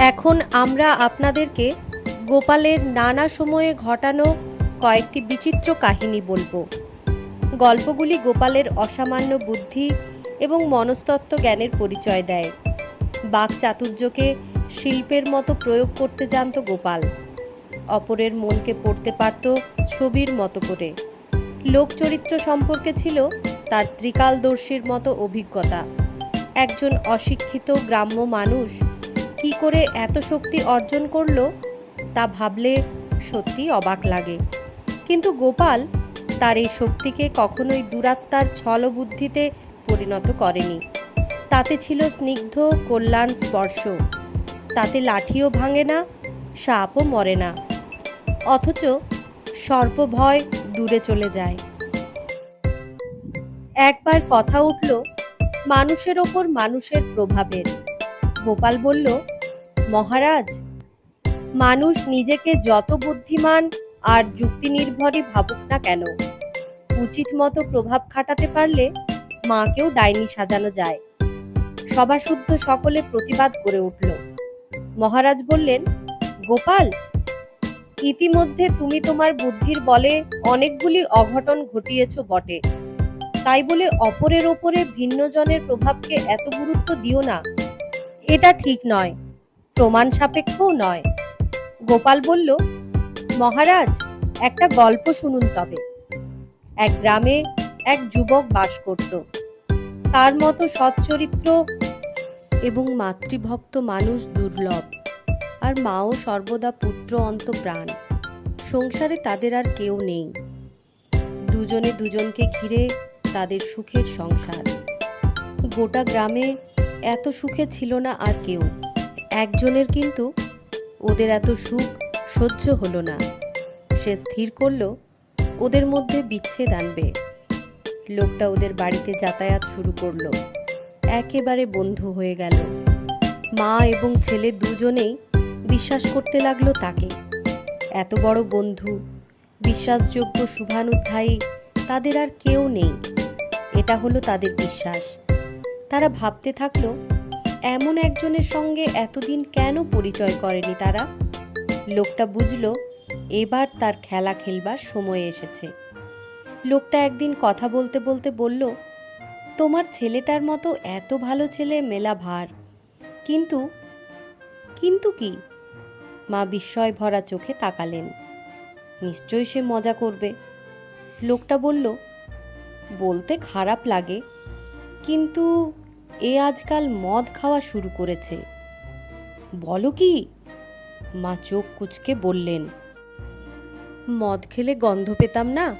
এখন আমরা আপনাদেরকে গোপালের নানা সময়ে ঘটানো কয়েকটি বিচিত্র কাহিনী বলব। গল্পগুলি গোপালের অসামান্য বুদ্ধি এবং মনস্তত্ত্ব জ্ঞানের পরিচয় দেয়। বাক চাতুর্যকে শিল্পের মতো প্রয়োগ করতে জানত গোপাল। অপরের মনকে পড়তে পারত ছবির মতো করে। লোকচরিত্র সম্পর্কে ছিল তার ত্রিকালদর্শীর মতো অভিজ্ঞতা। একজন অশিক্ষিত গ্রাম্য মানুষ কি করে এত শক্তি অর্জন করল তা ভাবলে সত্যি অবাক লাগে। কিন্তু গোপাল তার এই শক্তিকে কখনোই দুরাত্মার ছলবুদ্ধিতে পরিণত করেনি। তাতে ছিল স্নিগ্ধ কল্যাণ স্পর্শ। তাতে লাঠিও ভাঙে না, সাপও মরে না। অথচ সর্পভয় দূরে চলে যায়। একবার কথা উঠল, মানুষের ওপর মানুষের প্রভাবের। গোপাল বলল, মহারাজ, মানুষ নিজেকে যত বুদ্ধিমান আর যুক্তি নির্ভরই ভাবুক না কেন, উচিত মতো প্রভাব খাটাতে পারলে মাকেও ডাইনি সাজানো যায়। সভাশুদ্ধ সকলে প্রতিবাদ করে উঠল। মহারাজ বললেন, গোপাল, ইতিমধ্যে তুমি তোমার বুদ্ধির বলে অনেকগুলি অঘটন ঘটিয়েছ বটে। তাই বলে অপরের ওপরে ভিন্নজনের প্রভাবকে এত গুরুত্ব দিও না। এটা ঠিক নয়। প্রমাণ সাপেক্ষও নয়। গোপাল বলল, মহারাজ, একটা গল্প শুনুন তবে। এক গ্রামে এক যুবক বাস করত। তার মতো সচ্চরিত্র এবং মাতৃভক্ত মানুষ দুর্লভ, আর মাও সর্বদা পুত্র অন্ত প্রাণ সংসারে তাদের আর কেউ নেই। দুজনে দুজনকে ঘিরে তাদের সুখের সংসার। গোটা গ্রামে এত সুখে ছিল না আর কেউ। একজনের কিন্তু ওদের এত সুখ সহ্য হলো না। সে স্থির করল, ওদের মধ্যে বিচ্ছেদ আনবে। লোকটা ওদের বাড়িতে যাতায়াত শুরু করল। একেবারে বন্ধু হয়ে গেল। মা এবং ছেলে দুজনেই বিশ্বাস করতে লাগল তাকে। এত বড় বন্ধু, বিশ্বাসযোগ্য শুভানুধ্যায়ী তাদের আর কেউ নেই। এটা হলো তাদের বিশ্বাস। তারা ভাবতে থাকল, এমন একজনের সঙ্গে এতদিন কেন পরিচয় করেনি তারা? লোকটা বুঝলো, এবার তার খেলা খেলবার সময় এসেছে। লোকটা একদিন কথা বলতে বলতে বলল, তোমার ছেলেটার মতো এত ভালো ছেলে মেলা ভার। কিন্তু কিন্তু কি? মা বিস্ময় ভরা চোখে তাকালেন। নিশ্চয়ই সে মজা করবে। লোকটা বলল, বলতে খারাপ লাগে, কিন্তু এ আজকাল মদ খাওয়া শুরু করেছে। বলো কি? মা চোখ কুচকে বললেন, মদ খেলে গন্ধ পেতাম না?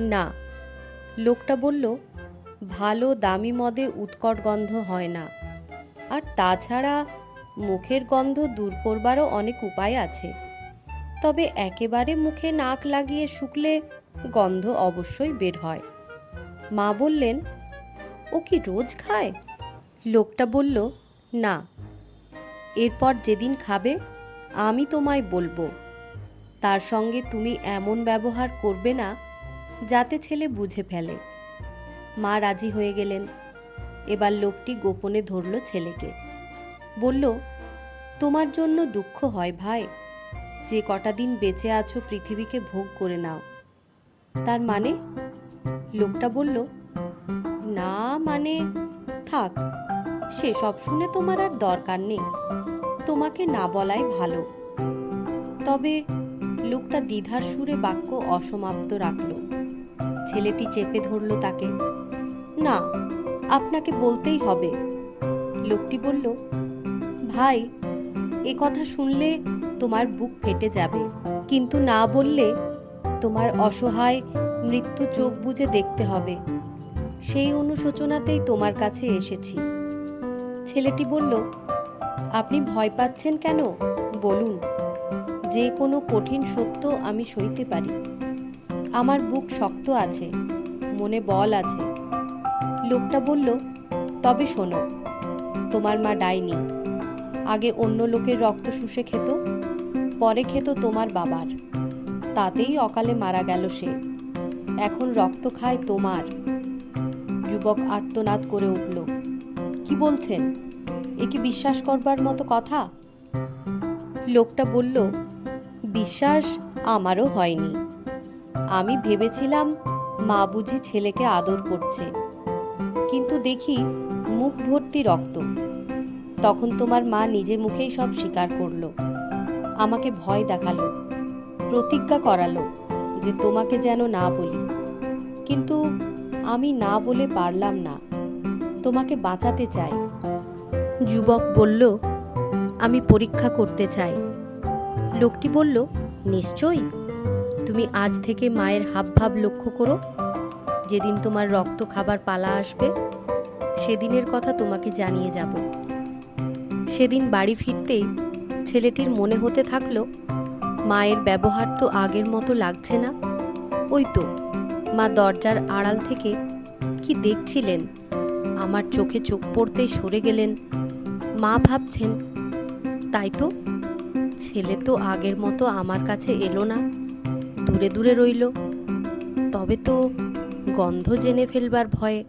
না। লোকটা বলল, ভালো দামি মদে উৎকট গন্ধ হয় না। আর তাছাড়া মুখের গন্ধ দূর করবারও অনেক উপায় আছে। তবে একেবারে মুখে নাক লাগিয়ে শুকলে গন্ধ অবশ্যই বের হয়। মা বললেন, ও কি রোজ খায়? লোকটা বলল, না, এরপর যেদিন খাবে, আমি তোমায় বলব। তার সঙ্গে তুমি এমন ব্যবহার করবে না, যাতে ছেলে বুঝে ফেলে। মা রাজি হয়ে গেলেন। এবার লোকটি গোপনে ধরল ছেলেকে। বলল, তোমার জন্য দুঃখ হয় ভাই। যে কটা দিন বেঁচে আছো পৃথিবীকে ভোগ করে নাও। তার মানে? লোকটা বলল, না মানে থাক, সেসব শুনে তোমার আর দরকার নেই। তোমাকে না বলাই ভালো। তবে লোকটা দ্বিধার সুরে বাক্য অসমাপ্ত রাখল। ছেলেটি চেপে ধরল তাকে। না, আপনাকে বলতেই হবে। লোকটি বলল, ভাই, এ কথা শুনলে তোমার বুক ফেটে যাবে। কিন্তু না বললে তোমার অসহায় মৃত্যু চোখ বুজে দেখতে হবে। সেই অনুশোচনাতেই তোমার কাছে এসেছি। ছেলেটি বলল, আপনি ভয় পাচ্ছেন কেন? বলুন। যে কোনো কঠিন সত্য আমি সইতে পারি। আমার বুক শক্ত আছে, মনে বল আছে। লোকটা বলল, তবে শোনো, তোমার মা ডাইনি। আগে অন্য লোকের রক্ত শুষে খেত, পরে খেত তোমার বাবার। তাতেই অকালে মারা গেল সে। এখন রক্ত খায় তোমার। যুবক আর্তনাদ করে উঠল। কি বলছেন? এ কি বিশ্বাস করবার মতো কথা? লোকটা বলল, বিশ্বাস আমারও হয়নি। আমি ভেবেছিলাম মা বুঝি ছেলেকে আদর করছে। কিন্তু দেখি মুখ ভর্তি রক্ত। তখন তোমার মা নিজে মুখেই সব স্বীকার করল। আমাকে ভয় দেখাল, প্রতিজ্ঞা করালো যে তোমাকে যেন না বলি। কিন্তু আমি না বলে পারলাম না। তোমাকে বাঁচাতে চাই। যুবক বলল, আমি পরীক্ষা করতে চাই। লোকটি বলল, নিশ্চয়ই। তুমি আজ থেকে মায়ের হাবভাব লক্ষ্য করো। যেদিন তোমার রক্ত খাবার পালা আসবে, সেদিনের কথা তোমাকে জানিয়ে যাব। সেদিন বাড়ি ফিরতেই ছেলেটির মনে হতে থাকল, মায়ের ব্যবহার তো আগের মতো লাগছে না। ওই তো মা দরজার আড়াল থেকে কি দেখছিলেন? আমার চোখে চোখ পড়তেই সরে গেলেন। মা ভাবছেন, তাই তো? ছেলে তো আগের মতো আমার কাছে এলো না। দূরে দূরে রইল। তবে তো গন্ধ জেনে ফেলবার ভয়ে।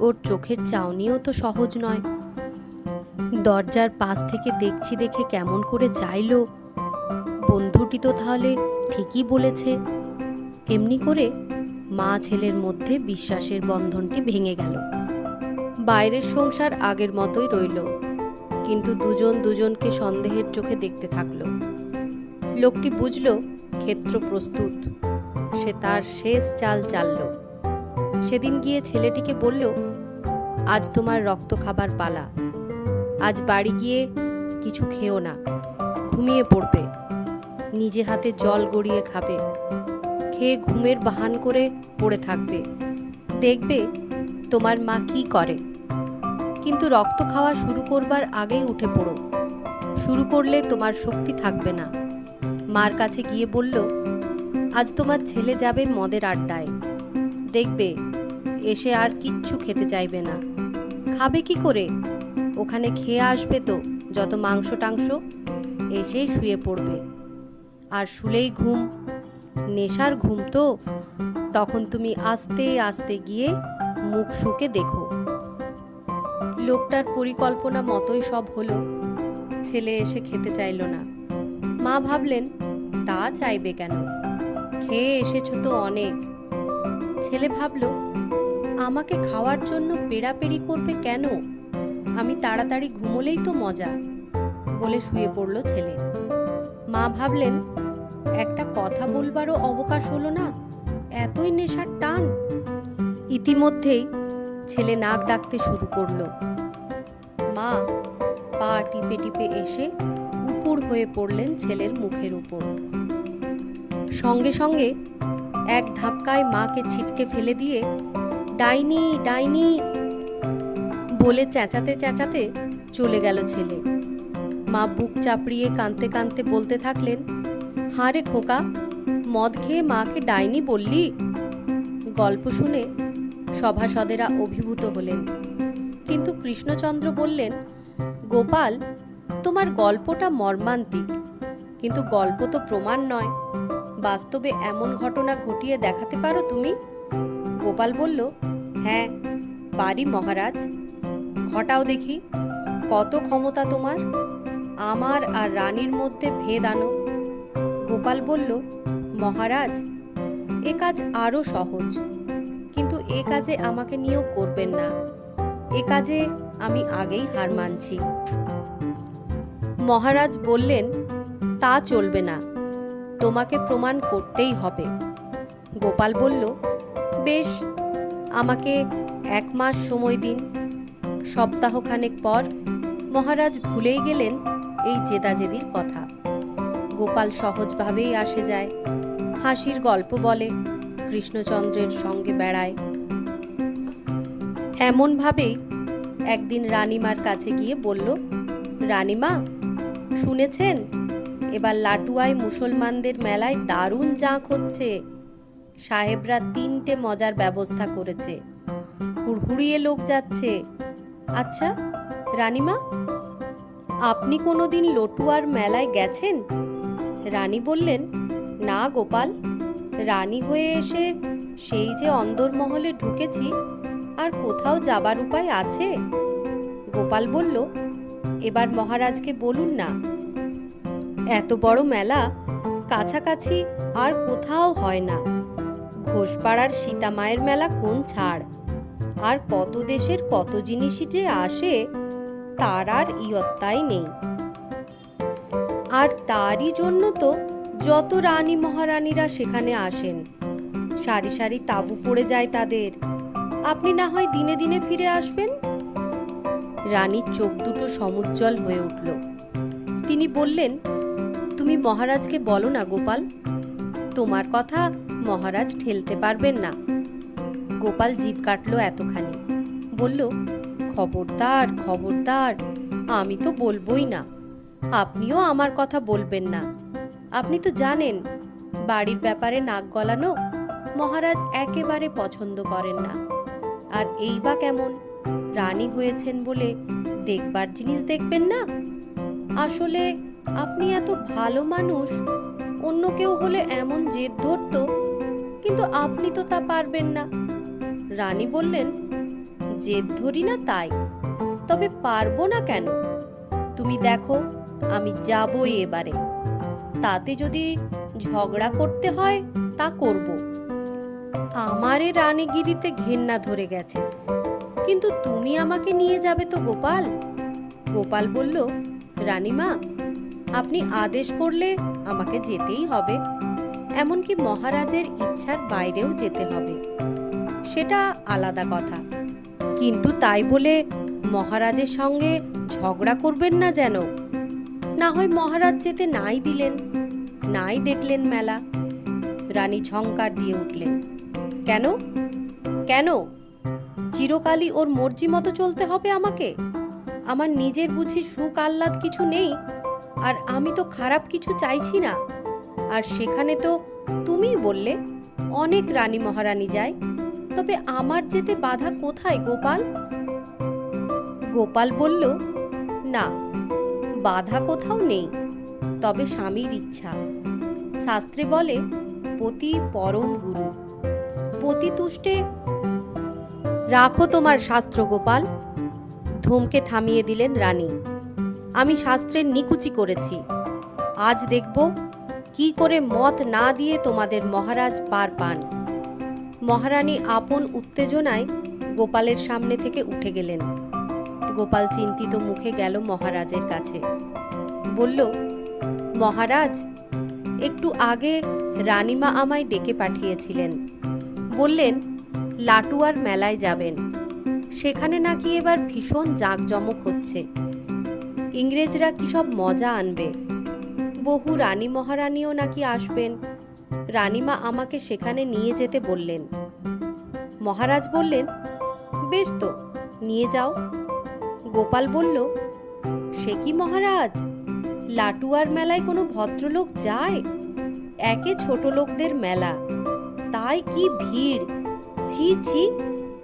ওর চোখের চাউনিও তো সহজ নয়। দরজার পাশ থেকে দেখছি দেখে কেমন করে চাইলো। বন্ধুটি তো তাহলে ঠিকই বলেছে। এমনি করে মা ছেলের মধ্যে বিশ্বাসের বন্ধনটি ভেঙে গেল। বাইরের সংসার আগের মতোই রইল, কিন্তু দুজন দুজনকে সন্দেহের চোখে দেখতে থাকল। লোকটি বুঝল, ক্ষেত্র প্রস্তুত, সে তার শেষ চাল চালল। সেদিন গিয়ে ছেলেটিকে বলল, আজ তোমার রক্ত খাবার পালা, আজ বাড়ি গিয়ে কিছু খেও না, ঘুমিয়ে পড়বে, নিজে হাতে জল গড়িয়ে খাবে। খেয়ে ঘুমের বাহান করে পড়ে থাকবে। দেখবে তোমার মা কি করে। কিন্তু রক্ত খাওয়া শুরু করবার আগেই উঠে পড়ো। শুরু করলে তোমার শক্তি থাকবে না। মার কাছে গিয়ে বলল, আজ তোমার ছেলে যাবে মদের আড্ডায়। দেখবে, এসে আর কিচ্ছু খেতে চাইবে না। খাবে কি করে? ওখানে খেয়ে আসবে তো, যত মাংস টাংস, এসেই শুয়ে পড়বে। আর শুলেই ঘুম নেশার ঘুম তো? তখন তুমি আস্তে আস্তে গিয়ে মুখ শুকে দেখো। লোকটার পরিকল্পনা মতোই সব হলো। ছেলে এসে খেতে চাইলো না। মা ভাবলেন, তা চাইবে কেন? খেয়ে এসেছ তো অনেক। ছেলে ভাবল, আমাকে খাওয়ার জন্য পেড়াপেড়ি করবে কেন? আমি তাড়াতাড়ি ঘুমোলেই তো মজা। বলে শুয়ে পড়ল ছেলে। মা ভাবলেন একটা কথা বলবারও অবকাশ হলো না, এতই নেশার টান। ইতিমধ্যেই ছেলে নাক ডাকতে শুরু করল। মা পা টিপে টিপে এসে উপুর হয়ে পড়লেন ছেলের মুখের উপর। সঙ্গে সঙ্গে এক ধাক্কায় মাকে ছিটকে ফেলে দিয়ে ডাইনি ডাইনি বলে চেঁচাতে চেঁচাতে চলে গেল ছেলে। মা বুক চাপড়িয়ে কাঁদতে কাঁদতে বলতে থাকলেন হারে খোকা, মদ খেয়ে মাকে ডাইনি বললি? গল্প শুনে সভাসদেরা অভিভূত হলেন। কিন্তু কৃষ্ণচন্দ্র বললেন, গোপাল, তোমার গল্পটা মর্মান্তিক। কিন্তু গল্প তো প্রমাণ নয়। বাস্তবে এমন ঘটনা ঘটিয়ে দেখাতে পারো তুমি? গোপাল বলল হ্যাঁ পারি মহারাজ। ঘটাও দেখি, কত ক্ষমতা তোমার। আমার আর রানীর মধ্যে ভেদ আনো। গোপাল বলল, মহারাজ, এ কাজ আরও সহজ। কিন্তু এ কাজে আমাকে নিয়োগ করবেন না। এ কাজে আমি আগেই হার মানছি। মহারাজ বললেন, তা চলবে না। তোমাকে প্রমাণ করতেই হবে। গোপাল বলল, বেশ, আমাকে এক মাস সময় দিন। সপ্তাহখানেক পর মহারাজ ভুলেই গেলেন এই জেদাজেদির কথা। গোপাল সহজভাবেই আসে যায়। হাসির গল্প বলে, কৃষ্ণচন্দ্রের সঙ্গে বেড়ায়। এমনভাবেই একদিন রানীমার কাছে গিয়ে বলল, রানীমা, শুনেছেন? এবার লাটুয়ায় মুসলমানদের মেলায় দারুণ জাঁক হচ্ছে। সাহেবরা তিনটে মজার ব্যবস্থা করেছে। হুড়হুড়িয়ে লোক যাচ্ছে। আচ্ছা রানীমা, আপনি কোনোদিন লটুয়ার মেলায় গেছেন? রানী বললেন, না গোপাল, রানী হয়ে এসে সেই যে অন্দরমহলে ঢুকেছি, আর কোথাও যাবার উপায় আছে? গোপাল বলল, এবার মহারাজকে বলুন না। এত বড় মেলা কাছাকাছি আর কোথাও হয় না। ঘোষপাড়ার সীতামায়ের মেলা কোন ছাড়? আর কত দেশের কত জিনিসই যে আসে, তার আর ইয়ত্তাই নেই। আর তারই জন্য তো যত রানী মহারানীরা সেখানে আসেন। সারি সারি তাঁবু পড়ে যায় তাদের। আপনি না হয় দিনে দিনে ফিরে আসবেন? রানীর চোখ দুটো সমুজ্জ্বল হয়ে উঠল। তিনি বললেন, তুমি মহারাজকে বলো না গোপাল। তোমার কথা মহারাজ ঠেলতে পারবেন না গোপাল জিভ কাটল এতখানি। বলল, খবরদার খবরদার, আমি তো বলবোই না। আপনিও আমার কথা বলবেন না। আপনি তো জানেন, বাড়ির ব্যাপারে নাক গলানো মহারাজ একেবারে পছন্দ করেন না। আর এই বা কেমন, রানী হয়েছেন বলে দেখবার জিনিস দেখবেন না? আসলে আপনি এত ভালো মানুষ, অন্য কেউ হলে এমন জেদ ধরতো, কিন্তু আপনি তো তা পারবেন না। রানী বললেন, জেদ ধরি না তাই, তবে পারব না কেন? তুমি দেখো আমি যাবই এবারে। তাতে যদি ঝগড়া করতে হয়, তা করব। আমারে রানীগিরিতে ঘেন্না ধরে গেছে। কিন্তু তুমি আমাকে নিয়ে যাবে তো গোপাল? গোপাল বলল, রানীমা, আপনি আদেশ করলে আমাকে যেতেই হবে। এমনকি মহারাজের ইচ্ছার বাইরেও যেতে হবে। সেটা আলাদা কথা। কিন্তু তাই বলে মহারাজের সঙ্গে ঝগড়া করবেন না যেন? না হয় মহারাজ যেতে নাই দিলেন, নাই দেখলেন মেলা। রানী ঝংকার দিয়ে উঠলেন, কেন? কেন? চিরকালই ওর মর্জি মতো চলতে হবে আমাকে? আমার নিজের বুঝি সুখ আহ্লাদ কিছু নেই, আর আমি তো খারাপ কিছু চাইছি না। আর সেখানে তো তুমিই বললে, অনেক রানী মহারানী যায়, তবে আমার যেতে বাধা কোথায় গোপাল? গোপাল বলল, না বাধা কোথাও নেই, তবে স্বামীর ইচ্ছা। শাস্ত্রে বলে, পতি পরম গুরু। পতি তুষ্টে রাখো তোমার শাস্ত্র গোপাল। ধূমকে থামিয়ে দিলেন রানী। আমি শাস্ত্রের নিকুচি করেছি। আজ দেখব কি করে মত না দিয়ে তোমাদের মহারাজ পার পান। মহারানী আপন উত্তেজনায় গোপালের সামনে থেকে উঠে গেলেন। গোপাল চিন্তিত মুখে গেল মহারাজের কাছে। বলল, মহারাজ, একটু আগে রানীমা আমায় ডেকে পাঠিয়েছিলেন। বললেন, লাটুয়ার মেলায় যাবেন। সেখানে নাকি এবার ভীষণ জাঁকজমক হচ্ছে। ইংরেজরা কি সব মজা আনবে? বহু রানী মহারানীও নাকি আসবেন। রানীমা আমাকে সেখানে নিয়ে যেতে বললেন। মহারাজ বললেন, বেশ তো, নিয়ে যাও। গোপাল বলল, সে কি মহারাজ? লাটুয়ার মেলায় কোনো ভদ্রলোক যায়? একে ছোট লোকদের মেলা। তাই কি ভিড়? ছি ছি,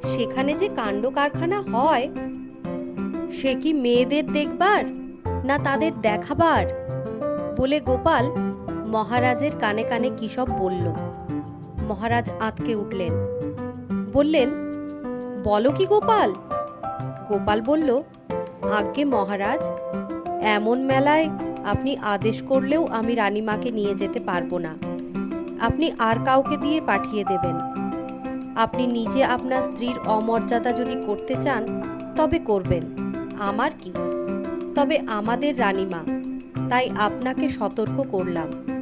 সেখানে যে কাণ্ড কারখানা হয়। সে কি মেয়েদের দেখবার না তাদের দেখাবার? বলে গোপাল মহারাজের কানে কানে কি সব বলল। মহারাজ আঁতকে উঠলেন। বললেন, বলো কি গোপাল? গোপাল বলল আজ্ঞে মহারাজ, এমন মেলায় আপনি আদেশ করলেও আমি রানীমাকে নিয়ে যেতে পারব না। আপনি আর কাউকে দিয়ে পাঠিয়ে দেবেন। আপনি নিজে আপনার স্ত্রীর অমর্যাদা যদি করতে চান, তবে করবেন। আমার কি? তবে আমাদের রানীমা, তাই আপনাকে সতর্ক করলাম।